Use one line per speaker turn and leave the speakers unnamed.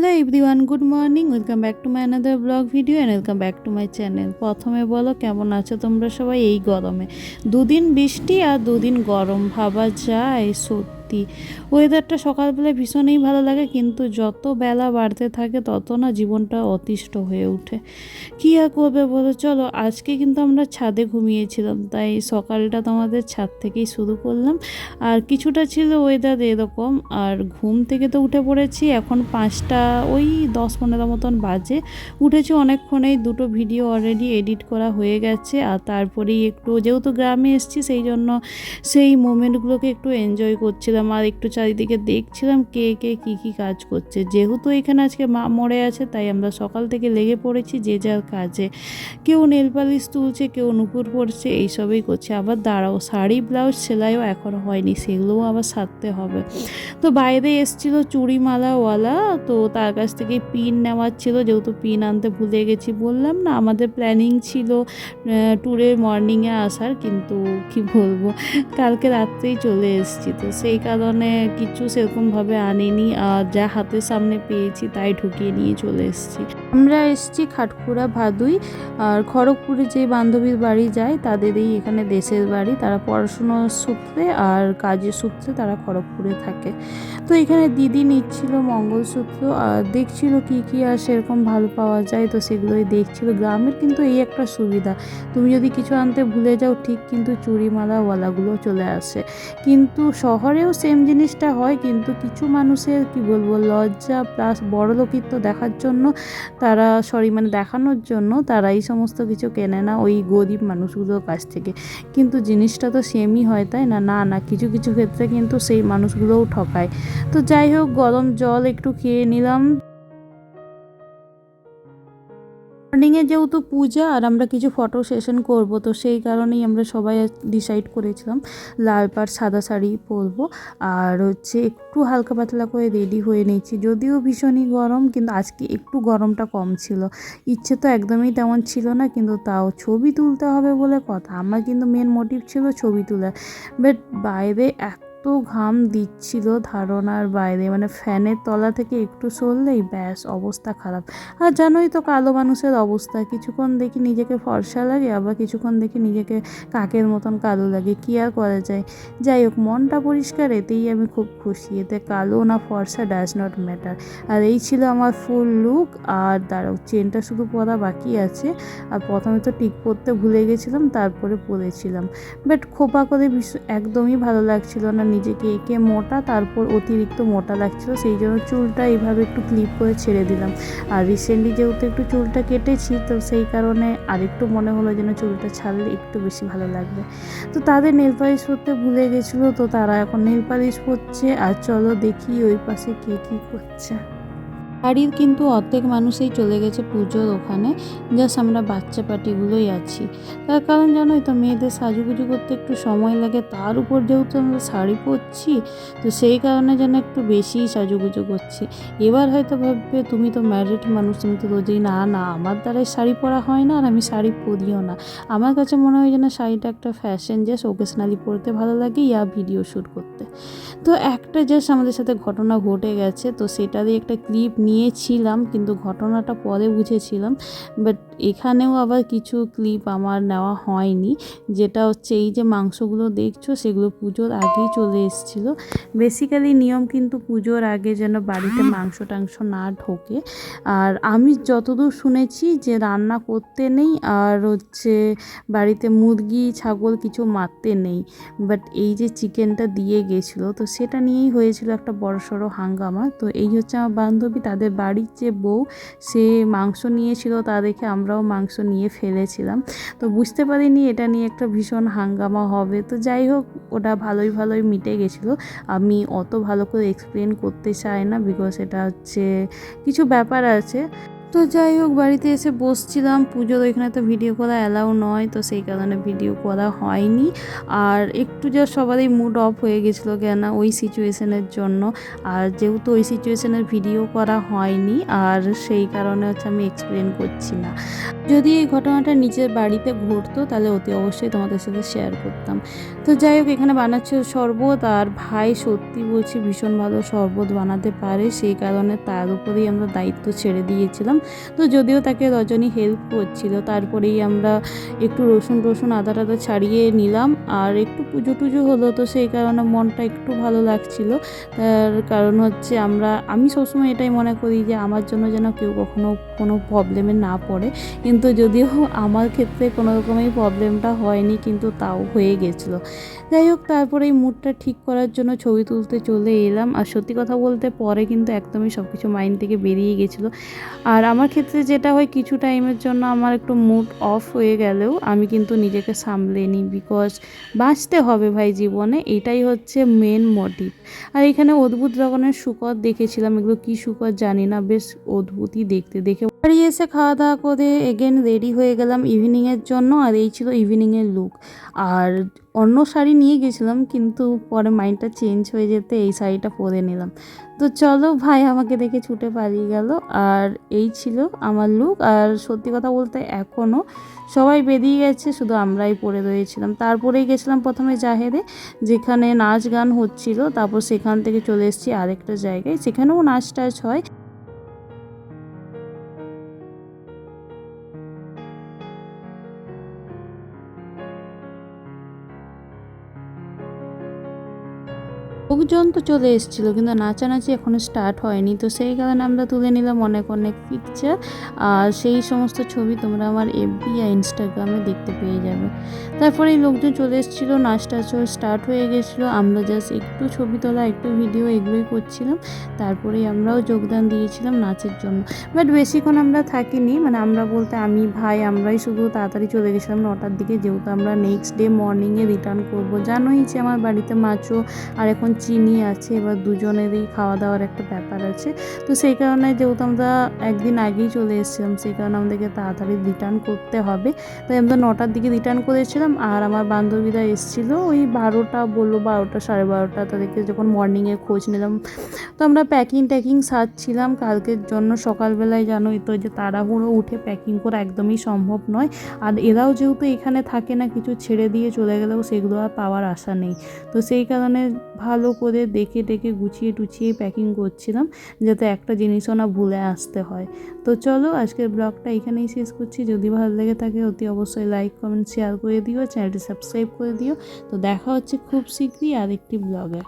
Hello everyone good morning welcome back to my another blog video and welcome back to my channel প্রথমে বলো, কেমন আছো তোমরা সবাই? এই গরমে। দুদিন বৃষ্টি আর দুদিন গরম, ভাবা যায়। সত্যি ওয়েদারটা সকালবেলায় ভীষণই ভালো লাগে, কিন্তু যত বেলা বাড়তে থাকে, তত না জীবনটা অতিষ্ঠ হয়ে ওঠে। কী আর করবে বলো? চলো, আজকে কিন্তু আমরা ছাদে ঘুমিয়েছিলাম, তাই সকালটা তোমাদের ছাদ থেকেই শুরু করলাম। আর কিছুটা ছিল ওয়েদার এরকম, আর ঘুম থেকে তো উঠে পড়েছি, এখন পাঁচটা, ওই দশ পনেরো মতন বাজে। উঠেছি অনেকক্ষণেই, দুটো ভিডিও অলরেডি এডিট করা হয়ে গেছে, আর তারপরেই একটু, যেহেতু গ্রামে এসেছি, সেই জন্য সেই মোমেন্টগুলোকে একটু এনজয় করছিলাম। আর একটু চারিদিকে দেখছিলাম কে কে কী কী কাজ করছে। যেহেতু এখানে আজকে মা মরে আছে, তাই আমরা সকাল থেকে লেগে পড়েছি, যে যার কাজে। কেউ নেলপালিশ তুলছে, কেউ নুপুর পড়ছে এইসবই করছে। আবার দাঁড়াও, শাড়ি, ব্লাউজ সেলাইও এখনও হয়নি, সেগুলোও আবার সারতে হবে। তো বাইরে এসছিল চুড়িমালাওয়ালা, তো তার কাছ থেকে পিন নেওয়ার ছিল, যেহেতু পিন আনতে ভুলে গেছি, বললাম না, আমাদের প্ল্যানিং ছিল ট্যুরে মর্নিংয়ে আসার, কিন্তু কি বলব, কালকে রাত্রেই চলে এসেছি। তো সেই কারণে কিছু সেরকমভাবে আনিনি আর যা হাতের সামনে পেয়েছি তাই ঢুকিয়ে নিয়ে চলে এসেছি। আমরা এসেছি খাটকুড়া ভাদুই, আর খড়গপুরে যে বান্ধবীর বাড়ি যায়, তাদেরই এখানে দেশের বাড়ি। তারা পড়াশুনোর সূত্রে আর কাজের সূত্রে তারা খড়গপুরে থাকে। তো এখানে দিদি নিচ্ছিল মঙ্গলসূত্র, আর দেখছিল কি কি আর সেরকম ভালো পাওয়া যায়, তো সেগুলোই দেখছিল। গ্রামের কিন্তু এই একটা সুবিধা, তুমি যদি কিছু আনতে ভুলে যাও, ঠিক কিন্তু চুড়িমালাওয়ালাগুলো চলে আসে। কিন্তু শহরেও সেম জিনিসটা হয়, কিন্তু কিছু মানুষের, কি বলব, লজ্জা প্লাস বড়লোকিত্ব দেখার জন্য তারা সরি মানে দেখানোর জন্য তারা এই সমস্ত কিছু কেনে না ওই গরিব মানুষগুলোর কাছ থেকে। কিন্তু জিনিসটা তো সেমই হয়, তাই না? না না, কিছু কিছু ক্ষেত্রে কিন্তু সেই মানুষগুলোও ঠকায়। তো যাই হোক, গরম জল একটু খেয়ে নিলাম। মর্নিংয়ে যেহেতু পূজা আর আমরা কিছু ফটো সেশন করব, তো সেই কারণেই আমরা সবাই ডিসাইড করেছিলাম লাল পাড় সাদা শাড়ি পরবো। আর হচ্ছে একটু হালকা পাতলা করে রেডি হয়ে নিচ্ছি যদিও ভীষণই গরম, কিন্তু আজকে একটু গরমটা কম ছিল। ইচ্ছে তো একদমই তেমন ছিল না, কিন্তু তাও ছবি তুলতে হবে বলে কথা। আমার কিন্তু মেন মোটিভ ছিল ছবি তোলা। বাট বাইরে এত ঘাম দিচ্ছিল ধারণার বাইরে। মানে ফ্যানের তলা থেকে একটু সরলেই ব্যাস, অবস্থা খারাপ। আর জানোই তো কালো মানুষের অবস্থা। কিছুক্ষণ দেখি নিজেকে ফর্সা লাগে, আবার কিছুক্ষণ দেখি নিজেকে কাকের মতন কালো লাগে। কী আর করা যায়? যাই হোক, মনটা পরিষ্কার, এতেই আমি খুব খুশি। এতে কালো না ফর্সা ডাজ নট ম্যাটার আর এই ছিল আমার ফুল লুক আর দাঁড়াও চেনটা শুধু পরা বাকি আছে। আর প্রথমে তো টিক পরতে ভুলে গেছিলাম, তারপরে পরেছিলাম। বাট খোপা করে ভীষণ একদমই ভালো লাগছিল না। নিজেকে এঁকে মোটা, তারপর অতিরিক্ত মোটা লাগছিল, সেই জন্য চুলটা এইভাবে একটু ক্লিপ করে ছেড়ে দিলাম। আর রিসেন্টলি যেহেতু একটু চুলটা কেটেছি, তো সেই কারণে আরেকটু মনে হলো যেন চুলটা ছাড়লে একটু বেশি ভালো লাগবে। তো তাদের নেল পালিশ করতে ভুলে গেছিল, তো তারা এখন নেল পালিশ করছে। আর চলো দেখি ওই পাশে কে কী করছে। বাড়ির কিন্তু অর্ধেক মানুষই চলে গেছে পুজোর ওখানে। জাস্ট আমরা বাচ্চা পার্টিগুলোই আছি। তার কারণ জানোই তো, মেয়েদের সাজুগুজু করতে একটু সময় লাগে। তার উপর যেহেতু আমরা শাড়ি পরছি, তো সেই কারণে যেন একটু বেশিই সাজুগুজু করছি। এবার হয়তো ভাববে, তুমি তো ম্যারিড মানুষ, তুমি তো রোজই না না, আমার দ্বারাই শাড়ি পরা হয় না, আর আমি শাড়ি পরিও না। আমার কাছে মনে হয় যেন শাড়িটা একটা ফ্যাশন জাস্ট ওকেশনালি পরতে ভালো লাগে, ইয়া ভিডিও শ্যুট করতে। তো একটা জাস্ট আমাদের সাথে ঘটনা ঘটে গেছে, তো সেটারই একটা ক্লিপ নিয়েছিলাম, কিন্তু ঘটনাটা পরে বুঝেছিলাম। বাট এখানেও আবার কিছু ক্লিপ আমার নেওয়া হয়নি, যেটা হচ্ছে এই যে মাংসগুলো দেখছ, সেগুলো পুজোর আগেই চলে এসেছিল। বেসিক্যালি নিয়ম কিন্তু পুজোর আগে যেন বাড়িতে মাংস টাংস না ঢোকে। আর আমি যতদূর শুনেছি যে রান্না করতে নেই, আর হচ্ছে বাড়িতে মুরগি, ছাগল কিছু মারতে নেই। বাট এই যে চিকেনটা দিয়ে গেছিল, তো সেটা নিয়েই হয়েছিল একটা বড় সড়ো হাঙ্গামা। তো এই হচ্ছে আমার বান্ধবী, তাদের বাড়ির যে বউ, সে মাংস নিয়েছিল, তা দেখে আমরাও মাংস নিয়ে ফেলেছিলাম। তো বুঝতে পারিনি, এটা নিয়ে একটা ভীষণ হাঙ্গামা হবে। তো যাই হোক, ওটা ভালোই ভালোই মিটে গেছিল। আমি অত ভালো করে এক্সপ্লেন করতে চাই না বিকজ এটা হচ্ছে কিছু ব্যাপার আছে। তো যাই হোক, বাড়িতে এসে বসছিলাম। পুজোর ওইখানে তো ভিডিও করা অ্যালাউ নয়, তো সেই কারণে ভিডিও করা হয়নি। আর একটু যা সবারই মুড অফ হয়ে গেছিল কেন, ওই সিচুয়েশনের জন্য। আর যেহেতু ওই সিচুয়েশনের ভিডিও করা হয়নি, আর সেই কারণে হচ্ছে আমি এক্সপ্লেন করছি না। যদি এই ঘটনাটা নিজের বাড়িতে ঘটতো, তাহলে অতি অবশ্যই তোমাদের সাথে শেয়ার করতাম। তো যাই হোক, এখানে বানাচ্ছে শরবত, আর ভাই সত্যি বলছি ভীষণ ভালো শরবত বানাতে পারে, সেই কারণে তার উপরেই আমরা দায়িত্ব ছেড়ে দিয়েছিলাম। তো যদিও তাকে রজনী হেল্প করছিল, তারপরেই আমরা একটু রসুন টসুন আদা টাদা ছাড়িয়ে নিলাম, আর একটু পুজো টুজো হলো তো সেই কারণে মনটা একটু ভালো লাগছিল। তার কারণ হচ্ছে আমরা, আমি সবসময় এটাই মনে করি যে আমার জন্য যেন কেউ কখনো কোনো প্রবলেমে না পড়ে। কিন্তু যদিও আমার ক্ষেত্রে কোনো রকমের প্রবলেমটা হয়নি, কিন্তু তাও হয়ে গেছিল। যাই হোক, তারপরে এই মুডটা ঠিক করার জন্য ছবি তুলতে চলে এলাম। আর সত্যি কথা বলতে পরে কিন্তু একদমই সব কিছু মাইন্ড থেকে বেরিয়ে গেছিল। আর আমার ক্ষেত্রে যেটা হয়, কিছু টাইমের জন্য আমার একটু মুড অফ হয়ে গেলেও আমি কিন্তু নিজেকে সামলে নিই। বিকজ বাঁচতে হবে ভাই জীবনে, এটাই হচ্ছে মেন মোটিভ আর এখানে অদ্ভুত রকমের শুকর দেখেছিলাম। এগুলো কী শুকর জানি না, বেশ অদ্ভুতই দেখতে। দেখে বাড়ি এসে খাওয়া দাওয়া করে এগেন রেডি হয়ে গেলাম ইভিনিংয়ের জন্য, আর এই ছিল ইভিনিংয়ের লুক আর অন্য শাড়ি নিয়ে গেছিলাম, কিন্তু পরে মাইন্ডটা চেঞ্জ হয়ে যেতে এই শাড়িটা পরে নিলাম। তো চলো ভাই, আমাকে দেখে ছুটে পালিয়ে গেল। আর এই ছিল আমার লুক আর সত্যি কথা বলতে এখনও সবাই বেরিয়ে গেছে, শুধু আমরাই পরে রয়েছিলাম। তারপরেই গেছিলাম প্রথমে জাহেদে, যেখানে নাচ গান হচ্ছিল। তারপর সেখান থেকে চলে এসেছি আরেকটা জায়গায়। সেখানেও নাচ টাচ হয়। লোকজন তো চলে এসেছিল, কিন্তু নাচানাচি এখনও স্টার্ট হয়নি। তো সেই কারণে আমরা তুলে নিলাম অনেক অনেক পিকচার আর সেই সমস্ত ছবি তোমরা আমার এফবি আর ইনস্টাগ্রামে দেখতে পেয়ে যাবে। তারপরে এই লোকজন চলে এসেছিল নাচ টাচ স্টার্ট হয়ে গেছিল। আমরা জাস্ট একটু ছবি তোলা, একটু ভিডিও এগুলোই করছিলাম। তারপরেই আমরাও যোগদান দিয়েছিলাম নাচের জন্য। বাট বেশিক্ষণ আমরা থাকিনি মানে আমরা বলতে আমি, ভাই, আমরাই শুধু তাড়াতাড়ি চলে গেছিলাম নটার দিকে। যেহেতু আমরা নেক্সট ডে মর্নিংয়ে রিটার্ন করব। জানোই যে আমার বাড়িতে মাছও আর এখন চিনি আছে, এবার দুজনেরই খাওয়া দাওয়ার একটা ব্যাপার আছে। তো সেই কারণে যেহেতু আমরা একদিন আগেই চলে এসেছিলাম, সেই কারণে আমাদেরকে তাড়াতাড়ি রিটার্ন করতে হবে। তাই আমরা নটার দিকে রিটার্ন করেছিলাম আর আমার বান্ধবীরা এসেছিল ওই বারোটা বলল, বারোটা, সাড়ে বারোটা তাদেরকে যখন মর্নিংয়ে খোঁজ নিলাম। তো আমরা প্যাকিং ট্যাকিং সারছিলাম, কালকের জন্য সকালবেলায় জানোই তো যে তাড়াহুড়ো উঠে প্যাকিং করা একদমই সম্ভব নয়। আর এরাও যেহেতু এখানে থাকে না, কিছু ছেড়ে দিয়ে চলে গেলেও সেগুলো আর পাওয়ার আশা নেই। তো সেই কারণে ভালো করে দেখে ডেকে গুছিয়ে টুছিয়ে প্যাকিং করছিলাম যাতে একটা জিনিসও না ভুলে আসতে হয়। তো চলো আজকের ব্লগটা এখানেই শেষ করছি। যদি ভালো লেগে থাকে অতি অবশ্যই লাইক কমেন্ট শেয়ার করে দিও। চ্যানেলটি সাবস্ক্রাইব করে দিও। তো দেখা হচ্ছে খুব শীঘ্রই আরেকটি ব্লগে।